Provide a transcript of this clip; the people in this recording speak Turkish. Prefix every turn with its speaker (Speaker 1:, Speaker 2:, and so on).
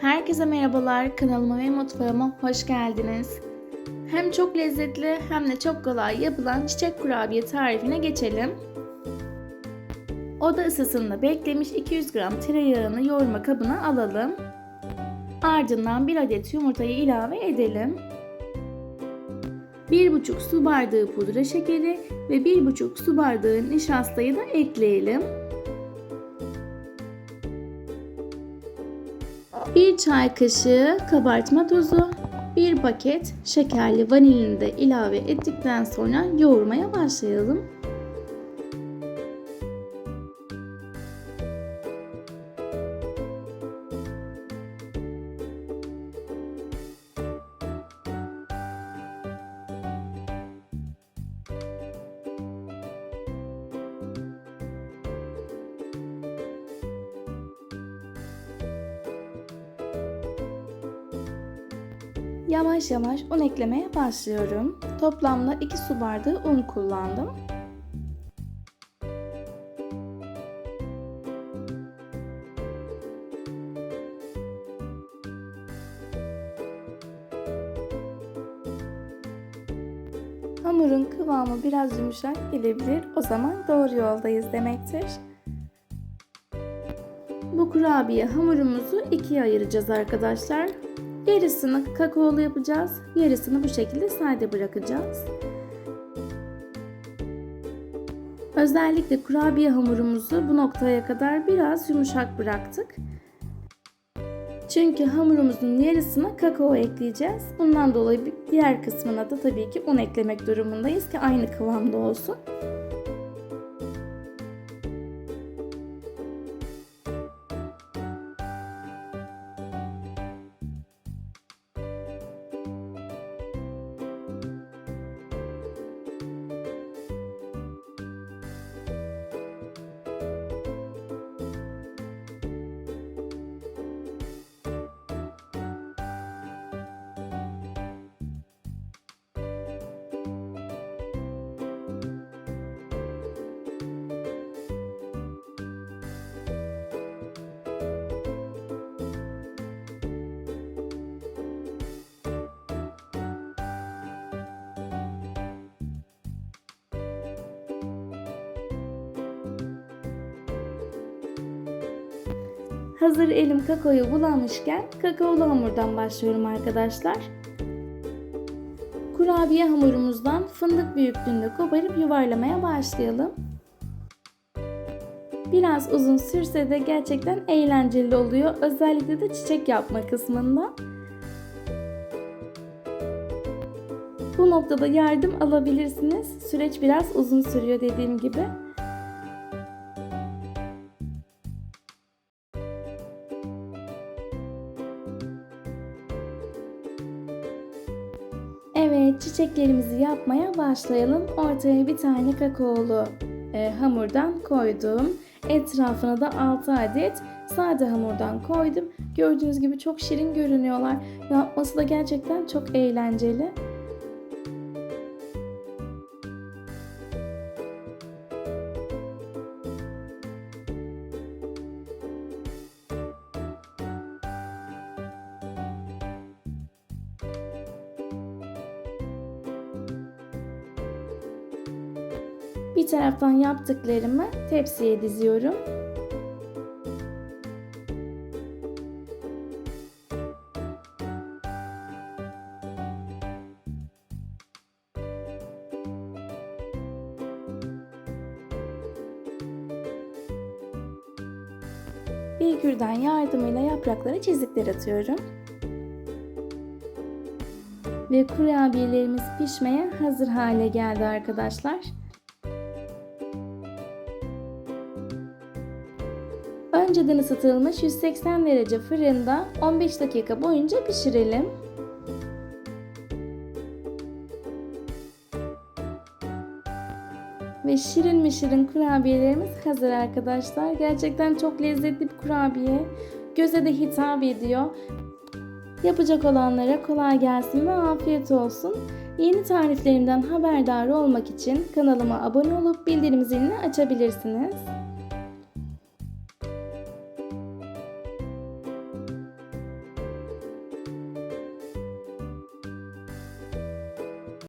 Speaker 1: Herkese merhabalar, kanalıma ve mutfağıma hoş geldiniz. Hem çok lezzetli hem de çok kolay yapılan çiçek kurabiye tarifine geçelim. Oda ısısında beklemiş 200 gram tereyağını yoğurma kabına alalım. Ardından 1 adet yumurtayı ilave edelim. 1,5 su bardağı pudra şekeri ve 1,5 su bardağı nişastayı da ekleyelim. 1 çay kaşığı kabartma tozu, 1 paket şekerli vanilini de ilave ettikten sonra yoğurmaya başlayalım. Yavaş yavaş un eklemeye başlıyorum. Toplamda 2 su bardağı un kullandım. Hamurun kıvamı biraz yumuşak gelebilir. O zaman doğru yoldayız demektir. Bu kurabiye hamurumuzu ikiye ayıracağız arkadaşlar. Yarısını kakaolu yapacağız. Yarısını bu şekilde sade bırakacağız. Özellikle kurabiye hamurumuzu bu noktaya kadar biraz yumuşak bıraktık. Çünkü hamurumuzun yarısına kakao ekleyeceğiz. Bundan dolayı diğer kısmına da tabii ki un eklemek durumundayız ki aynı kıvamda olsun. Hazır elim kakaoyu bulamışken kakaolu hamurdan başlıyorum arkadaşlar. Kurabiye hamurumuzdan fındık büyüklüğünde koparıp yuvarlamaya başlayalım. Biraz uzun sürse de gerçekten eğlenceli oluyor. Özellikle de çiçek yapma kısmında. Bu noktada yardım alabilirsiniz. Süreç biraz uzun sürüyor dediğim gibi. Evet çiçeklerimizi yapmaya başlayalım. Ortaya bir tane kakaolu e, hamurdan koydum. Etrafına da 6 adet sade hamurdan koydum. Gördüğünüz gibi çok şirin görünüyorlar. Yapması da gerçekten çok eğlenceli. Bir taraftan yaptıklarımı tepsiye diziyorum. Bir kürdan yardımıyla yapraklara çizikler atıyorum. Ve kurabiyelerimiz pişmeye hazır hale geldi arkadaşlar. Önceden ısıtılmış 180 derece fırında 15 dakika boyunca pişirelim. Ve şirin mi şirin kurabiyelerimiz hazır arkadaşlar. Gerçekten çok lezzetli bir kurabiye. Göze de hitap ediyor. Yapacak olanlara kolay gelsin ve afiyet olsun. Yeni tariflerimden haberdar olmak için kanalıma abone olup bildirim zilini açabilirsiniz.